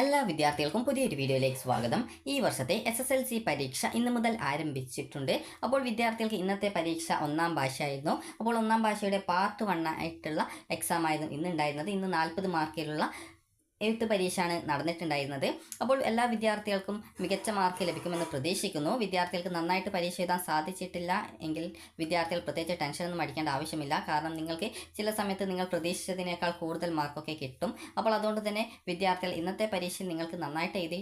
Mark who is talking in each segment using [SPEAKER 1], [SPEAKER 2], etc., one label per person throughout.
[SPEAKER 1] എല്ലാ വിദ്യാർത്ഥികൾക്കും പുതിയൊരു വീഡിയോയിലേക്ക് സ്വാഗതം. ഈ വർഷത്തെ എസ് എസ് എൽ സി പരീക്ഷ ഇന്ന് മുതൽ ആരംഭിച്ചിട്ടുണ്ട്. അപ്പോൾ വിദ്യാർത്ഥികൾക്ക് ഇന്നത്തെ പരീക്ഷ ഒന്നാം ഭാഷയായിരുന്നു. അപ്പോൾ ഒന്നാം ഭാഷയുടെ പാർട്ട് വൺ ആയിട്ടുള്ള എക്സാം ആയിരുന്നു ഇന്ന് ഉണ്ടായിരുന്നത് ഇന്ന് നാൽപ്പത് മാർക്കിലുള്ള എഴുത്ത് പരീക്ഷയാണ് നടന്നിട്ടുണ്ടായിരുന്നത്. അപ്പോൾ എല്ലാ വിദ്യാർത്ഥികൾക്കും മികച്ച മാർക്ക് ലഭിക്കുമെന്ന് പ്രതീക്ഷിക്കുന്നു. വിദ്യാർത്ഥികൾക്ക് നന്നായിട്ട് പരീക്ഷ എഴുതാൻ സാധിച്ചിട്ടില്ല എങ്കിൽ വിദ്യാർത്ഥികൾ പ്രത്യേകിച്ച് ടെൻഷനൊന്നും അടിക്കേണ്ട ആവശ്യമില്ല. കാരണം നിങ്ങൾക്ക് ചില സമയത്ത് നിങ്ങൾ പ്രതീക്ഷിച്ചതിനേക്കാൾ കൂടുതൽ മാർക്കൊക്കെ കിട്ടും. അപ്പോൾ അതുകൊണ്ട് തന്നെ വിദ്യാർത്ഥികൾ ഇന്നത്തെ പരീക്ഷയിൽ നിങ്ങൾക്ക് നന്നായിട്ട് എഴുതി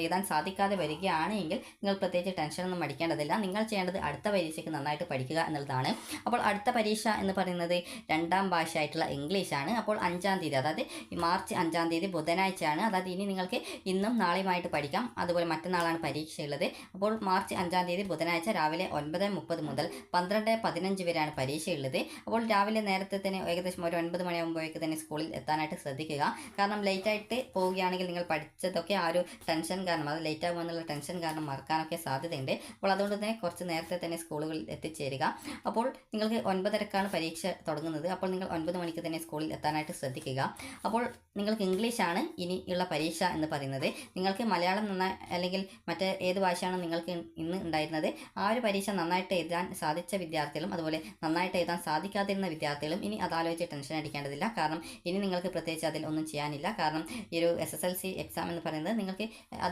[SPEAKER 1] എഴുതാൻ സാധിക്കാതെ വരികയാണെങ്കിൽ നിങ്ങൾ പ്രത്യേകിച്ച് ടെൻഷനൊന്നും അടിക്കേണ്ടതില്ല. നിങ്ങൾ ചെയ്യേണ്ടത് അടുത്ത പരീക്ഷയ്ക്ക് നന്നായിട്ട് പഠിക്കുക എന്നുള്ളതാണ്. അപ്പോൾ അടുത്ത പരീക്ഷ എന്ന് പറയുന്നത് രണ്ടാം ഭാഷയായിട്ടുള്ള ഇംഗ്ലീഷാണ് അപ്പോൾ അഞ്ചാം തീയതി അതായത് മാർച്ച് അഞ്ചാം തീയതി ബുധനാഴ്ചയാണ്. അതായത് ഇനി നിങ്ങൾക്ക് ഇന്നും നാളെയുമായിട്ട് പഠിക്കാം. അതുപോലെ മറ്റന്നാളാണ് പരീക്ഷയുള്ളത്. അപ്പോൾ മാർച്ച് അഞ്ചാം തീയതി ബുധനാഴ്ച രാവിലെ ഒൻപത് മുപ്പത് മുതൽ പന്ത്രണ്ട് പതിനഞ്ച് വരെയാണ് പരീക്ഷയുള്ളത്. അപ്പോൾ രാവിലെ നേരത്തെ തന്നെ ഏകദേശം ഒരു ഒൻപത് മണിയാകുമ്പോഴേക്ക് തന്നെ സ്കൂളിൽ എത്താനായിട്ട് ശ്രദ്ധിക്കുക. കാരണം ലേറ്റായിട്ട് പോവുകയാണെങ്കിൽ നിങ്ങൾ പഠിച്ചതൊക്കെ ആ ഒരു ടെൻഷൻ കാരണം അത് ലേറ്റ് ആകുമെന്നുള്ള ടെൻഷൻ കാരണം മറക്കാനൊക്കെ സാധ്യതയുണ്ട്. അപ്പോൾ അതുകൊണ്ട് തന്നെ കുറച്ച് നേരത്തെ തന്നെ സ്കൂളുകളിൽ എത്തിച്ചേരുക. അപ്പോൾ നിങ്ങൾക്ക് ഒൻപതരക്കാണ് പരീക്ഷ തുടങ്ങുന്നത്. അപ്പോൾ നിങ്ങൾ ഒൻപത് മണിക്ക് തന്നെ സ്കൂളിൽ എത്താനായിട്ട് ശ്രദ്ധിക്കുക. അപ്പോൾ നിങ്ങൾക്ക് ഇംഗ്ലീഷാണ് ഇനിയുള്ള പരീക്ഷ എന്ന് പറയുന്നത്. നിങ്ങൾക്ക് മലയാളം നന്നായി അല്ലെങ്കിൽ മറ്റേ ഏത് ഭാഷയാണ് നിങ്ങൾക്ക് ഇന്ന് ഉണ്ടായിരുന്നത്. ആ ഒരു പരീക്ഷ നന്നായിട്ട് എഴുതാൻ സാധിച്ച വിദ്യാർത്ഥികളും അതുപോലെ നന്നായിട്ട് എഴുതാൻ സാധിക്കാതിരുന്ന വിദ്യാർത്ഥികളും ഇനി അതാലോചിച്ച് ടെൻഷൻ അടിക്കേണ്ടതില്ല. കാരണം ഇനി നിങ്ങൾക്ക് പ്രത്യേകിച്ച് അതിൽ ഒന്നും ചെയ്യാനില്ല. കാരണം ഈ ഒരു S S L C exam എന്ന് പറയുന്നത് നിങ്ങൾക്ക്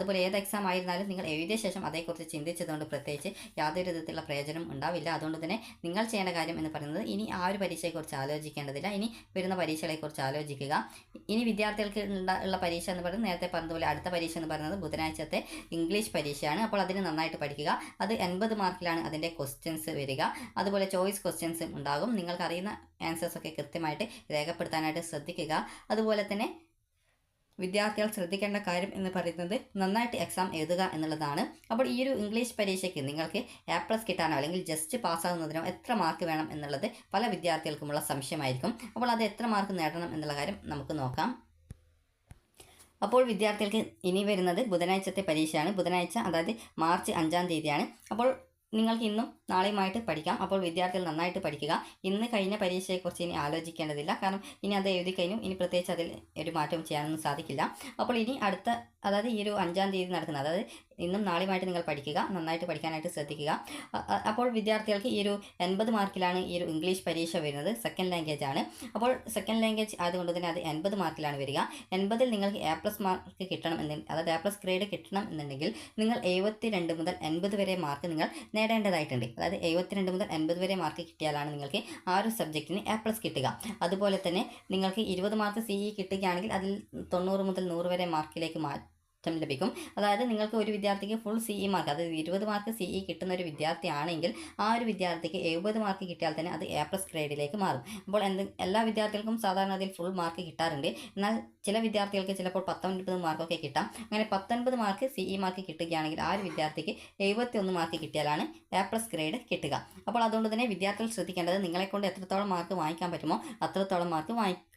[SPEAKER 1] അതുപോലെ ഏത് എക്സാം ആയിരുന്നാലും നിങ്ങൾ എഴുതിയ ശേഷം അതേക്കുറിച്ച് ചിന്തിച്ചതുകൊണ്ട് പ്രത്യേകിച്ച് യാതൊരു വിധത്തിലുള്ള പ്രയോജനം ഉണ്ടാവില്ല. അതുകൊണ്ട് തന്നെ നിങ്ങൾ ചെയ്യേണ്ട കാര്യം എന്ന് പറയുന്നത് ഇനി ആ ഒരു പരീക്ഷയെക്കുറിച്ച് ആലോചിക്കേണ്ടതില്ല. ഇനി വരുന്ന പരീക്ഷകളെക്കുറിച്ച് ആലോചിക്കുക. ഇനി വിദ്യാർത്ഥികൾക്ക് ഉള്ള- പരീക്ഷ എന്ന് പറയുന്നത് നേരത്തെ പറഞ്ഞതുപോലെ അടുത്ത പരീക്ഷ എന്ന് പറയുന്നത് ബുധനാഴ്ചത്തെ ഇംഗ്ലീഷ് പരീക്ഷയാണ്. അപ്പോൾ അതിന് നന്നായിട്ട് പഠിക്കുക. അത് എൺപത് മാർക്കിലാണ് അതിന്റെ ക്വസ്റ്റ്യൻസ് വരിക. അതുപോലെ ചോയ്സ് ക്വസ്റ്റ്യൻസും ഉണ്ടാകും. നിങ്ങൾക്കറിയുന്ന ആൻസേഴ്സൊക്കെ കൃത്യമായിട്ട് രേഖപ്പെടുത്താനായിട്ട് ശ്രദ്ധിക്കുക. അതുപോലെ തന്നെ വിദ്യാർത്ഥികൾ ശ്രദ്ധിക്കേണ്ട കാര്യം എന്ന് പറയുന്നത് നന്നായിട്ട് എക്സാം എഴുതുക എന്നുള്ളതാണ്. അപ്പോൾ ഈ ഒരു ഇംഗ്ലീഷ് പരീക്ഷയ്ക്ക് നിങ്ങൾക്ക് എ പ്ലസ് കിട്ടാനോ അല്ലെങ്കിൽ ജസ്റ്റ് പാസ്സാകുന്നതിനോ എത്ര മാർക്ക് വേണം എന്നുള്ളത് പല വിദ്യാർത്ഥികൾക്കുമുള്ള സംശയമായിരിക്കും. അപ്പോൾ അത് എത്ര മാർക്ക് നേടണം എന്നുള്ള കാര്യം നമുക്ക് നോക്കാം. അപ്പോൾ വിദ്യാർത്ഥികൾക്ക് ഇനി വരുന്നത് ബുധനാഴ്ചത്തെ പരീക്ഷയാണ്. ബുധനാഴ്ച അതായത് മാർച്ച് അഞ്ചാം തീയതിയാണ്. അപ്പോൾ നിങ്ങൾക്ക് ഇന്നും നാളെയുമായിട്ട് പഠിക്കാം. അപ്പോൾ വിദ്യാർത്ഥികൾ നന്നായിട്ട് പഠിക്കുക. ഇന്ന് കഴിഞ്ഞ പരീക്ഷയെക്കുറിച്ച് ഇനി ആലോചിക്കേണ്ടതില്ല. കാരണം ഇനി അത് എഴുതി കഴിഞ്ഞു ഇനി പ്രത്യേകിച്ച് അതിൽ ഒരു മാറ്റവും ചെയ്യാനൊന്നും സാധിക്കില്ല. അപ്പോൾ ഇനി അടുത്ത അതായത് ഈ ഒരു അഞ്ചാം തീയതി നടക്കുന്ന അതായത് ഇന്നും നാളെയുമായിട്ട് നിങ്ങൾ പഠിക്കുക നന്നായിട്ട് പഠിക്കാനായിട്ട് ശ്രദ്ധിക്കുക. അപ്പോൾ വിദ്യാർത്ഥികൾക്ക് ഈ ഒരു എൺപത് മാർക്കിലാണ് ഈ ഒരു ഇംഗ്ലീഷ് പരീക്ഷ വരുന്നത് സെക്കൻഡ് ലാംഗ്വേജ് ആണ്. അപ്പോൾ സെക്കൻഡ് ലാംഗ്വേജ് ആയതുകൊണ്ട് തന്നെ അത് എൺപത് മാർക്കിലാണ് വരിക. എൺപതിൽ നിങ്ങൾക്ക് എ പ്ലസ് മാർക്ക് കിട്ടണം എന്ന് അതായത് എ പ്ലസ് ഗ്രേഡ് കിട്ടണം എന്നുണ്ടെങ്കിൽ നിങ്ങൾ എഴുപത്തി രണ്ട് മുതൽ എൺപത് വരെ മാർക്ക് നിങ്ങൾ നേടേണ്ടതായിട്ടുണ്ട്. അതായത് എഴുപത്തിരണ്ട് മുതൽ എൺപത് വരെ മാർക്ക് കിട്ടിയാലാണ് നിങ്ങൾക്ക് ആ ഒരു സബ്ജക്റ്റിന് എ പ്ലസ് കിട്ടുക. അതുപോലെ തന്നെ നിങ്ങൾക്ക് ഇരുപത് മാർക്ക് സി ഇ കിട്ടുകയാണെങ്കിൽ അതിൽ തൊണ്ണൂറ് മുതൽ നൂറ് വരെ മാർക്കിലേക്ക് മാറ്റം ലഭിക്കും. അതായത് നിങ്ങൾക്ക് ഒരു വിദ്യാർത്ഥിക്ക് ഫുൾ സി ഇ മാർക്ക് അതായത് ഇരുപത് മാർക്ക് സി ഇ കിട്ടുന്ന ഒരു വിദ്യാർത്ഥിയാണെങ്കിൽ ആ ഒരു വിദ്യാർത്ഥിക്ക് എഴുപത് മാർക്ക് കിട്ടിയാൽ തന്നെ അത് എ പ്ലസ് ഗ്രേഡിലേക്ക് മാറും. അപ്പോൾ എന്ത് എല്ലാ വിദ്യാർത്ഥികൾക്കും സാധാരണ അതിൽ ഫുൾ മാർക്ക് കിട്ടാറുണ്ട്. എന്നാൽ ചില വിദ്യാർത്ഥികൾക്ക് ചിലപ്പോൾ പത്തൊൻപത് മാർക്കൊക്കെ കിട്ടാം. അങ്ങനെ പത്തൊൻപത് മാർക്ക് സി ഇ മാർക്ക് കിട്ടുകയാണെങ്കിൽ ആ ഒരു വിദ്യാർത്ഥിക്ക് എഴുപത്തി ഒന്ന് മാർക്ക് കിട്ടിയാലാണ് എ പ്ലസ് ഗ്രേഡ് കിട്ടുക. അപ്പോൾ അതുകൊണ്ട് തന്നെ വിദ്യാർത്ഥികൾ ശ്രദ്ധിക്കേണ്ടത് നിങ്ങളെക്കൊണ്ട് എത്രത്തോളം മാർക്ക് വാങ്ങിക്കാൻ പറ്റുമോ അത്രത്തോളം മാർക്ക്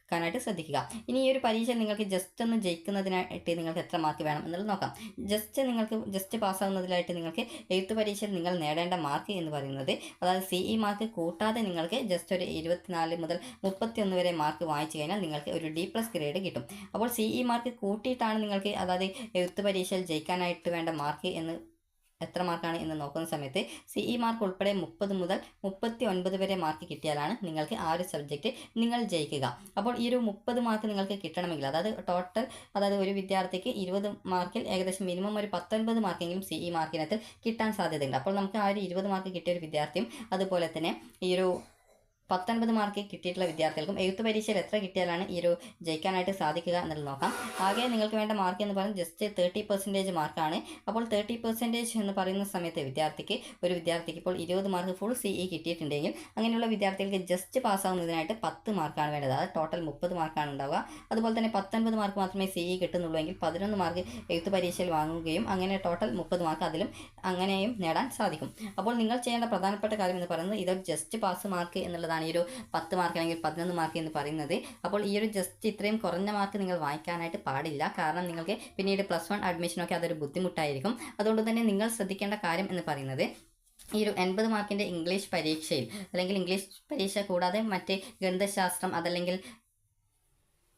[SPEAKER 1] വാങ്ങിക്കാനായിട്ട് ശ്രദ്ധിക്കുക. ഇനി ഈ ഒരു പരീക്ഷ നിങ്ങൾക്ക് ജസ്റ്റ് ഒന്ന് ജയിക്കുന്നതിനായിട്ട് നിങ്ങൾക്ക് എത്ര മാർക്ക് വേണം എന്നുള്ളത് നോക്കാം. ജസ്റ്റ് നിങ്ങൾക്ക് ജസ്റ്റ് പാസ്സാകുന്നതിലായിട്ട് നിങ്ങൾക്ക് എഴുത്ത് പരീക്ഷയിൽ നിങ്ങൾ നേടേണ്ട മാർക്ക് എന്ന് പറയുന്നത് അതായത് സി ഇ മാർക്ക് കൂട്ടാതെ നിങ്ങൾക്ക് ജസ്റ്റ് ഒരു ഇരുപത്തിനാല് മുതൽ മുപ്പത്തിയൊന്ന് വരെ മാർക്ക് വാങ്ങിച്ചു കഴിഞ്ഞാൽ നിങ്ങൾക്ക് ഒരു ഡി പ്ലസ് ഗ്രേഡ് കിട്ടും. അപ്പോൾ സി ഇ മാർക്ക് കൂട്ടിയിട്ടാണ് നിങ്ങൾക്ക് അതായത് എഴുത്ത് പരീക്ഷയിൽ ജയിക്കാനായിട്ട് വേണ്ട മാർക്ക് എന്ന് എത്ര മാർക്കാണ് എന്ന് നോക്കുന്ന സമയത്ത് സി ഇ മാർക്ക് ഉൾപ്പെടെ മുപ്പത് മുതൽ മുപ്പത്തി ഒൻപത് വരെ മാർക്ക് കിട്ടിയാലാണ് നിങ്ങൾക്ക് ആ ഒരു സബ്ജക്റ്റ് നിങ്ങൾ ജയിക്കുക. അപ്പോൾ ഈ ഒരു മുപ്പത് മാർക്ക് നിങ്ങൾക്ക് കിട്ടണമെങ്കിൽ അതായത് ടോട്ടൽ അതായത് ഒരു വിദ്യാർത്ഥിക്ക് ഇരുപത് മാർക്കിൽ ഏകദേശം മിനിമം ഒരു പത്തൊൻപത് മാർക്കെങ്കിലും സി ഇ മാർക്കിനകത്ത് കിട്ടാൻ സാധ്യതയുണ്ട്. അപ്പോൾ നമുക്ക് ആ ഒരു ഇരുപത് മാർക്ക് കിട്ടിയ ഒരു വിദ്യാർത്ഥിയും അതുപോലെ തന്നെ ഈ ഒരു പത്തൊൻപത് മാർക്ക് കിട്ടിയിട്ടുള്ള വിദ്യാർത്ഥികൾക്കും എഴുത്ത് പരീക്ഷയിൽ എത്ര കിട്ടിയാലാണ് ഈ ഒരു ജയിക്കാനായിട്ട് സാധിക്കുക എന്നുള്ളത് നോക്കാം. ആകെ നിങ്ങൾക്ക് വേണ്ട മാർക്ക് എന്ന് പറയുന്നത് ജസ്റ്റ് തേർട്ടി പെർസെന്റേജ് മാർക്കാണ് അപ്പോൾ തേർട്ടി പെർസെന്റേജ് എന്ന് പറയുന്ന സമയത്ത് വിദ്യാർത്ഥിക്ക് ഒരു വിദ്യാർത്ഥിക്ക് ഇപ്പോൾ ഇരുപത് മാർക്ക് ഫുൾ സി ഇ കിട്ടിയിട്ടുണ്ടെങ്കിൽ അങ്ങനെയുള്ള വിദ്യാർത്ഥികൾക്ക് ജസ്റ്റ് പാസ്സാവുന്നതിനായിട്ട് പത്ത് മാർക്കാണ് വേണ്ടത്. അതായത് ടോട്ടൽ മുപ്പത് മാർക്കാണ് ഉണ്ടാവുക. അതുപോലെ തന്നെ പത്തൊൻപത് മാർക്ക് മാത്രമേ സി ഇ കിട്ടുന്നുള്ളൂ എങ്കിൽ പതിനൊന്ന് മാർക്ക് എഴുത്ത് പരീക്ഷയിൽ വാങ്ങുകയും അങ്ങനെ ടോട്ടൽ മുപ്പത് മാർക്ക് അതിലും അങ്ങനെയും നേടാൻ സാധിക്കും. അപ്പോൾ നിങ്ങൾ ചെയ്യേണ്ട പ്രധാനപ്പെട്ട കാര്യം എന്ന് പറയുന്നത് ഇതൊരു ജസ്റ്റ് പാസ് മാർക്ക് എന്നുള്ളതാണ്. ഈ ഒരു പത്ത് മാർക്ക് അല്ലെങ്കിൽ പതിനൊന്ന് മാർക്ക് എന്ന് പറയുന്നത്. അപ്പോൾ ഈ ഒരു ജസ്റ്റ് ഇത്രയും കുറഞ്ഞ മാർക്ക് നിങ്ങൾ വായിക്കാനായിട്ട് പാടില്ല. കാരണം നിങ്ങൾക്ക് പിന്നീട് പ്ലസ് വൺ അഡ്മിഷനൊക്കെ അതൊരു ബുദ്ധിമുട്ടായിരിക്കും. അതുകൊണ്ട് തന്നെ നിങ്ങൾ ശ്രദ്ധിക്കേണ്ട കാര്യം എന്ന് പറയുന്നത് ഈ ഒരു എൺപത് മാർക്കിന്റെ ഇംഗ്ലീഷ് പരീക്ഷയിൽ അല്ലെങ്കിൽ ഇംഗ്ലീഷ് പരീക്ഷ കൂടാതെ മറ്റ് ഗണിതശാസ്ത്രം അതല്ലെങ്കിൽ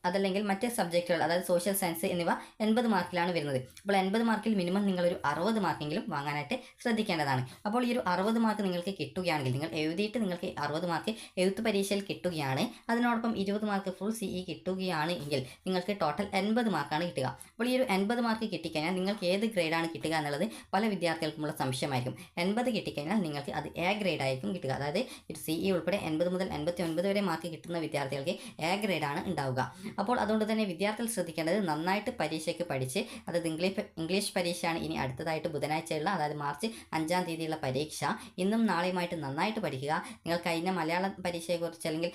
[SPEAKER 1] അതല്ലെങ്കിൽ മറ്റ് സബ്ജക്റ്റുകൾ അതായത് സോഷ്യൽ സയൻസ് എന്നിവ എൺപത് മാർക്കിലാണ് വരുന്നത്. അപ്പോൾ എൺപത് മാർക്കിൽ മിനിമം നിങ്ങൾ ഒരു അറുപത് മാർക്കെങ്കിലും വാങ്ങാനായിട്ട് ശ്രദ്ധിക്കേണ്ടതാണ്. അപ്പോൾ ഈ ഒരു അറുപത് മാർക്ക് നിങ്ങൾക്ക് കിട്ടുകയാണെങ്കിൽ നിങ്ങൾ എഴുതിയിട്ട് നിങ്ങൾക്ക് അറുപത് മാർക്ക് എഴുത്ത് പരീക്ഷയിൽ കിട്ടുകയാണ്. അതിനോടൊപ്പം ഇരുപത് മാർക്ക് ഫുൾ സി ഇ കിട്ടുകയാണ് എങ്കിൽ നിങ്ങൾക്ക് ടോട്ടൽ എൺപത് മാർക്കാണ് കിട്ടുക. അപ്പോൾ ഈ ഒരു എൺപത് മാർക്ക് കിട്ടിക്കഴിഞ്ഞാൽ നിങ്ങൾക്ക് ഏത് ഗ്രേഡാണ് കിട്ടുക എന്നുള്ളത് പല വിദ്യാർത്ഥികൾക്കുമുള്ള സംശയമായിരിക്കും. എൺപത് കിട്ടിക്കഴിഞ്ഞാൽ നിങ്ങൾക്ക് അത് എ ഗ്രേഡ് ആയിരിക്കും കിട്ടുക. അതായത് സി ഇ ഉൾപ്പെടെ എൺപത് മുതൽ എൺപത്തി ഒൻപത് വരെ മാർക്ക് കിട്ടുന്ന വിദ്യാർത്ഥികൾക്ക് എ ഗ്രേഡാണ് ഉണ്ടാവുക. അപ്പോൾ അതുകൊണ്ട് തന്നെ വിദ്യാർത്ഥികൾ ശ്രദ്ധിക്കേണ്ടത് നന്നായിട്ട് പരീക്ഷയ്ക്ക് പഠിച്ച് അതായത് ഇംഗ്ലീഷ് ഇംഗ്ലീഷ് പരീക്ഷയാണ് ഇനി അടുത്തതായിട്ട് ബുധനാഴ്ചയുള്ള അതായത് മാർച്ച് അഞ്ചാം തീയതിയുള്ള പരീക്ഷ. ഇന്നും നാളെയുമായിട്ട് നന്നായിട്ട് പഠിക്കുക. നിങ്ങൾ കഴിഞ്ഞ മലയാള പരീക്ഷയെക്കുറിച്ച് അല്ലെങ്കിൽ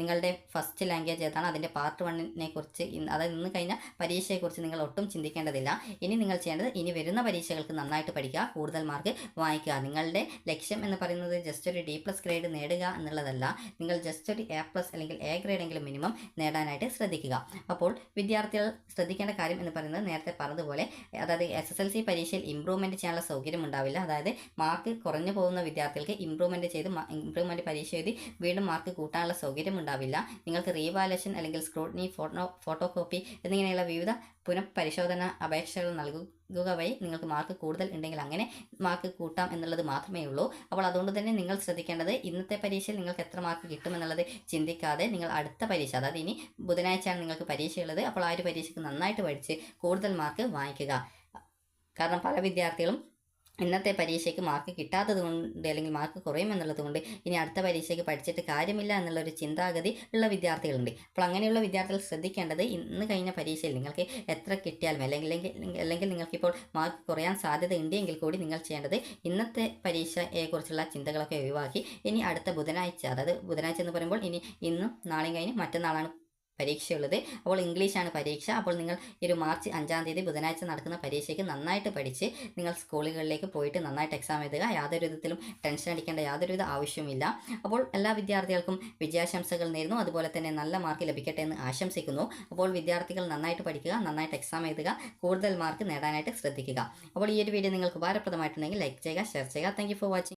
[SPEAKER 1] നിങ്ങളുടെ ഫസ്റ്റ് ലാംഗ്വേജ് ഏതാണ് അതിന്റെ പാർട്ട് വണ്ണിനെ കുറിച്ച് അതായത് ഇന്ന് കഴിഞ്ഞ പരീക്ഷയെക്കുറിച്ച് നിങ്ങൾ ഒട്ടും ചിന്തിക്കേണ്ടതില്ല. ഇനി നിങ്ങൾ ചെയ്യേണ്ടത് ഇനി വരുന്ന പരീക്ഷകൾക്ക് നന്നായിട്ട് പഠിക്കുക കൂടുതൽ മാർക്ക് വാങ്ങിക്കുക. നിങ്ങളുടെ ലക്ഷ്യം എന്ന് പറയുന്നത് ജസ്റ്റ് ഒരു ഡി പ്ലസ് ഗ്രേഡ് നേടുക എന്നുള്ളതല്ല. നിങ്ങൾ ജസ്റ്റ് ഒരു എ പ്ലസ് അല്ലെങ്കിൽ എ ഗ്രേഡെങ്കിലും മിനിമം നേടാനായിട്ട് ശ്രദ്ധിക്കുക. അപ്പോൾ വിദ്യാർത്ഥികൾ ശ്രദ്ധിക്കേണ്ട കാര്യം എന്ന് പറയുന്നത് നേരത്തെ പറഞ്ഞതുപോലെ അതായത് എസ് എസ് എൽ സി പരീക്ഷയിൽ ഇമ്പ്രൂവ്മെന്റ് ചെയ്യാനുള്ള സൗകര്യം ഉണ്ടാവില്ല. അതായത് മാർക്ക് കുറഞ്ഞു പോകുന്ന വിദ്യാർത്ഥികൾക്ക് ഇമ്പ്രൂവ്മെന്റ് ചെയ്ത് ഇമ്പ്രൂവ്മെന്റ് പരീക്ഷ എഴുതി വീണ്ടും മാർക്ക് കൂട്ടാനുള്ള സൗകര്യം ഉണ്ടാവില്ല. നിങ്ങൾക്ക് റീവാലേഷൻ അല്ലെങ്കിൽ സ്ക്രൂട്ടിനി ഫോട്ടോ ഫോട്ടോ കോപ്പി എന്നിങ്ങനെയുള്ള വിവിധ പുനഃപരിശോധന അപേക്ഷകൾ നൽകുക വഴി നിങ്ങൾക്ക് മാർക്ക് കൂടുതൽ ഉണ്ടെങ്കിൽ അങ്ങനെ മാർക്ക് കൂട്ടാം എന്നുള്ളത് മാത്രമേ ഉള്ളൂ. അപ്പോൾ അതുകൊണ്ട് തന്നെ നിങ്ങൾ ശ്രദ്ധിക്കേണ്ടത് ഇന്നത്തെ പരീക്ഷയിൽ നിങ്ങൾക്ക് എത്ര മാർക്ക് കിട്ടുമെന്നുള്ളത് ചിന്തിക്കാതെ നിങ്ങൾ അടുത്ത പരീക്ഷ അതായത് ഇനി ബുധനാഴ്ചയാണ് നിങ്ങൾക്ക് പരീക്ഷയുള്ളത് അപ്പോൾ ആ ഒരു പരീക്ഷയ്ക്ക് നന്നായിട്ട് പഠിച്ച് കൂടുതൽ മാർക്ക് വാങ്ങിക്കുക. കാരണം പല വിദ്യാർത്ഥികളും ഇന്നത്തെ പരീക്ഷയ്ക്ക് മാർക്ക് കിട്ടാത്തത് കൊണ്ട് അല്ലെങ്കിൽ മാർക്ക് കുറയുമെന്നുള്ളത് കൊണ്ട് ഇനി അടുത്ത പരീക്ഷയ്ക്ക് പഠിച്ചിട്ട് കാര്യമില്ല എന്നുള്ളൊരു ചിന്താഗതി ഉള്ള വിദ്യാർത്ഥികളുണ്ട്. അപ്പോൾ അങ്ങനെയുള്ള വിദ്യാർത്ഥികൾ ശ്രദ്ധിക്കേണ്ടത് ഇന്ന് കഴിഞ്ഞ പരീക്ഷയിൽ നിങ്ങൾക്ക് എത്ര കിട്ടിയാലും അല്ലെങ്കിൽ അല്ലെങ്കിൽ നിങ്ങൾക്കിപ്പോൾ മാർക്ക് കുറയാൻ സാധ്യത ഉണ്ടെങ്കിൽ കൂടി നിങ്ങൾ ചെയ്യേണ്ടത് ഇന്നത്തെ പരീക്ഷയെക്കുറിച്ചുള്ള ചിന്തകളൊക്കെ ഒഴിവാക്കി ഇനി അടുത്ത ബുധനാഴ്ച അതായത് ബുധനാഴ്ച എന്ന് പറയുമ്പോൾ ഇനി ഇന്നും നാളെയും കഴിഞ്ഞ് മറ്റന്നാളാണ് പരീക്ഷയുള്ളത്. അപ്പോൾ ഇംഗ്ലീഷാണ് പരീക്ഷ. അപ്പോൾ നിങ്ങൾ ഈ ഒരു മാർച്ച് അഞ്ചാം തീയതി ബുധനാഴ്ച നടക്കുന്ന പരീക്ഷയ്ക്ക് നന്നായിട്ട് പഠിച്ച് നിങ്ങൾ സ്കൂളുകളിലേക്ക് പോയിട്ട് നന്നായിട്ട് എക്സാം എഴുതുക. യാതൊരു വിധത്തിലും ടെൻഷൻ അടിക്കേണ്ട യാതൊരുവിധ ആവശ്യമില്ല അപ്പോൾ എല്ലാ വിദ്യാർത്ഥികൾക്കും വിജയാശംസകൾ നേരുന്നു. അതുപോലെ തന്നെ നല്ല മാർക്ക് ലഭിക്കട്ടെ എന്ന് ആശംസിക്കുന്നു. അപ്പോൾ വിദ്യാർത്ഥികൾ നന്നായിട്ട് പഠിക്കുക നന്നായിട്ട് എക്സാം എഴുതുക കൂടുതൽ മാർക്ക് നേടാനായിട്ട് ശ്രദ്ധിക്കുക. അപ്പോൾ ഈ ഒരു വീഡിയോ നിങ്ങൾക്ക് ഉപകാരപ്രദമായിട്ടുണ്ടെങ്കിൽ ലൈക്ക് ചെയ്യുക ഷെയർ ചെയ്യുക. Thank for watching